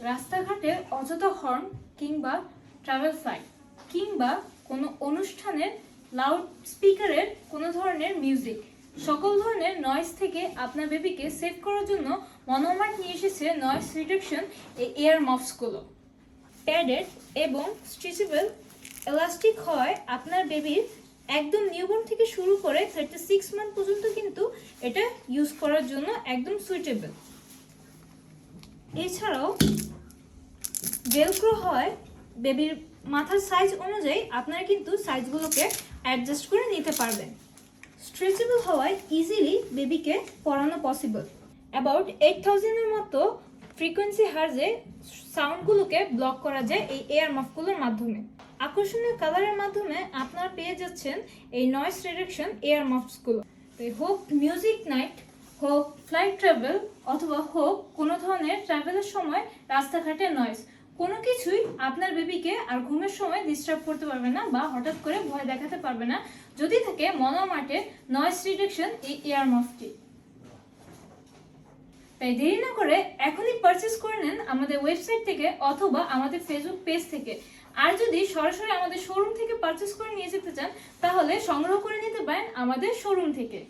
রাস্তাঘাটে অযথা হর্ন কিংবা ট্রাভেল ফ্লাইট কিংবা কোনো অনুষ্ঠানের লাউড স্পিকারের কোনো ধরনের মিউজিক সকল ধরনের নয়েজ থেকে আপনার বেবিকে সেভ করার জন্য মনোমার্ট নিয়ে এসেছে নয়েজ রিডাকশন এয়ার মফসগুলো প্যাডেড এবং স্ট্রেচেবল এলাস্টিক হয় আপনার বেবির একদম নিউবর্ন থেকে শুরু করে থার্টি সিক্স মান্থ পর্যন্ত কিন্তু এটা ইউজ করার জন্য একদম সুইটেবল এছাড়াও বেলক্রো হয় বেবির মাথার সাইজ অনুযায়ী আপনারা কিন্তু সাইজগুলোকে অ্যাডজাস্ট করে নিতে পারবেন। স্ট্রেচেবল হওয়ায় ইজিলি বেবিকে পড়ানো পসিবল অ্যাবাউট এইট থাউজেন্ডের মতো ফ্রিকোয়েন্সি হার্জে সাউন্ডগুলোকে ব্লক করা যায় এই এয়ার মাফগুলোর মাধ্যমে। আকর্ষণীয় কালারের মাধ্যমে আপনারা পেয়ে যাচ্ছেন এই নয়েস রিডাকশন এয়ার মাফসগুলো হোক মিউজিক নাইট হোক ফ্লাইট ট্রাভেল অথবা হোক, কোনো ধরনের ট্রাভেলের সময় রাস্তাঘাটে নয়েজ কোনো কিছুই আপনার বেবিকে আর ঘুমের সময় ডিস্টার্ব করতে পারবে না বা হঠাৎ করে ভয় দেখাতে পারবে না। যদি থাকে মনোমার্টে নয়েজ রিডাকশন এই এয়ার মাফটি তাই দেরি না করে এখনই পারচেস করে নেন আমাদের ওয়েবসাইট থেকে অথবা আমাদের ফেসবুক পেজ থেকে। আর যদি সরাসরি আমাদের শোরুম থেকে পারচেস করে নিয়ে যেতে চান, তাহলে সংগ্রহ করে নিতে পারেন আমাদের শোরুম থেকে।